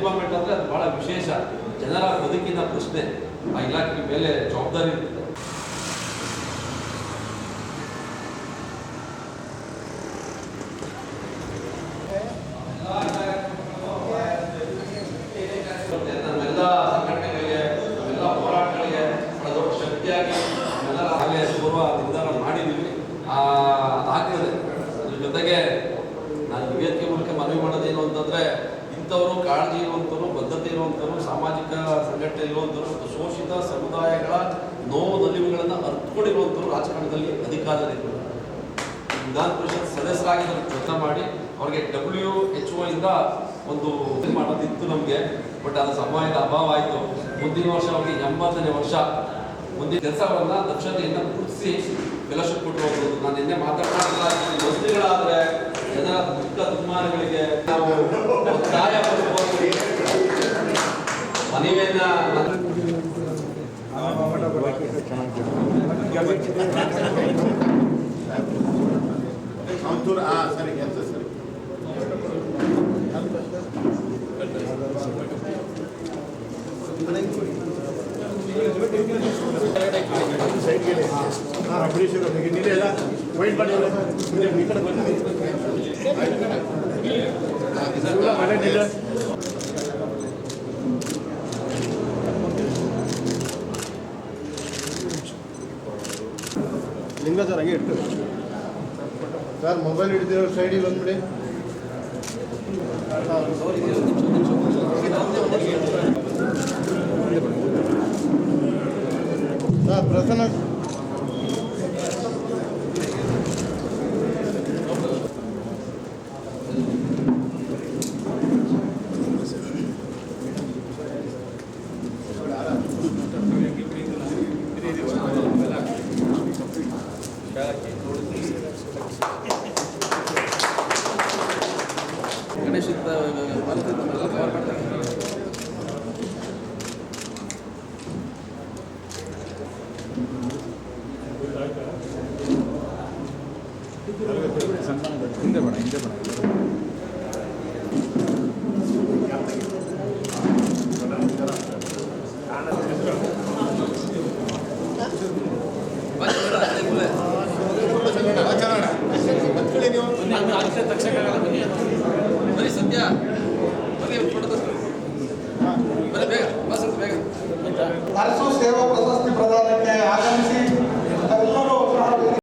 Department ಅಂದರೆ ಅದು ಭಾಳ ವಿಶೇಷ. ಜನರ ಬದುಕಿನ ಪ್ರಶ್ನೆ. ಆ ಇಲಾಖೆ ಮೇಲೆ ಜವಾಬ್ದಾರಿ ಇರ್ತದೆ. ನಮ್ಮೆಲ್ಲ ಸಂಘಟನೆಗಳಿಗೆ ನಮ್ಮೆಲ್ಲ ಹೋರಾಟಗಳಿಗೆ ಬಹಳ ದೊಡ್ಡ ಶಕ್ತಿಯಾಗಿ ನಮ್ಮೆಲ್ಲರ ಹಾಗೆ ಪೂರ್ವ ನಿರ್ಧಾರ ಆ, ಅದಾಗ್ತದೆ. ಅದ್ರ ಜೊತೆಗೆ ನಾನು ವೇದಿಕೆ ಮೂಲಕ ಮನವಿ ಮಾಡೋದೇನು ಅಂತಂದ್ರೆ ಇಂಥವರು ಕಾಳಜಿ ಇರುವಂಥವ್ರು ಬದ್ಧತೆ ಇರುವಂಥವ್ರು ಸಾಮಾಜಿಕ ಸಂಘಟನೆ ಇರುವಂಥವ್ರು ಮತ್ತು ಶೋಷಿತ ಸಮುದಾಯಗಳ ನೋವು ನಲಿವುಗಳನ್ನು ಅರ್ಥಕೊಂಡಿರುವಂಥವ್ರು ರಾಜಕಾರಣದಲ್ಲಿ ಅಧಿಕಾರದಲ್ಲಿದ್ದಾರೆ. ವಿಧಾನ ಪರಿಷತ್ ಸದಸ್ಯರಾಗಿ ಕೆಲಸ ಮಾಡಿ, ಅವ್ರಿಗೆ ಡಬ್ಲ್ಯೂ ಎಚ್ ಒ ಇಂದ ಒಂದು ಮಾಡೋದಿತ್ತು ನಮಗೆ, ಬಟ್ ಅದು ಸಮಯದ ಅಭಾವ ಆಯಿತು. ಮುಂದಿನ ವರ್ಷ ಅವ್ರಿಗೆ ಎಂಬತ್ತನೇ ವರ್ಷ. ಮುಂದಿನ ಕೆಲಸವನ್ನು ದಕ್ಷತೆಯನ್ನು ಗುರುತಿಸಿ ಕೊಟ್ಟು ಹೋಗ್ಬೋದು ನಾನು ನಿನ್ನೆ ಮಾತಾಡ್ತಾ ಮಂತ್ರಿಗಳಾದ್ರೆ ಜನರ ದುಃಖ ದುಮ್ಮಾನಗಳಿಗೆ ನಾವು ಸಹಾಯ. ಮನವಿಯನ್ನ ಒಂಚೂರು ಹಾಂ ಸರಿ ಕೆಲಸ ಸರಿ ಸೈಡ್ಗೆ ಹಾಂ ಅಂಬರೀಷ್ ಅವರು ನಿನ್ನೆ ಎಲ್ಲ ಮಾಡಿ ಲಿಂಗ ಸರ್ ಹಂಗೆ ಇಟ್ಟು ಸರ್ ಮೊಬೈಲ್ ಹಿಡಿದಿರೋ ಸೈಡಿಗೆ ಬಂದ್ಬಿಡಿ. ಸರ್ ಪ್ರಸನ್ನ ಗಣೇಶ್ ಇದ್ದ ಕವರ್ ಮಾಡ್ತಾರೆ ಸನ್ಮಾನ ¿Qué es?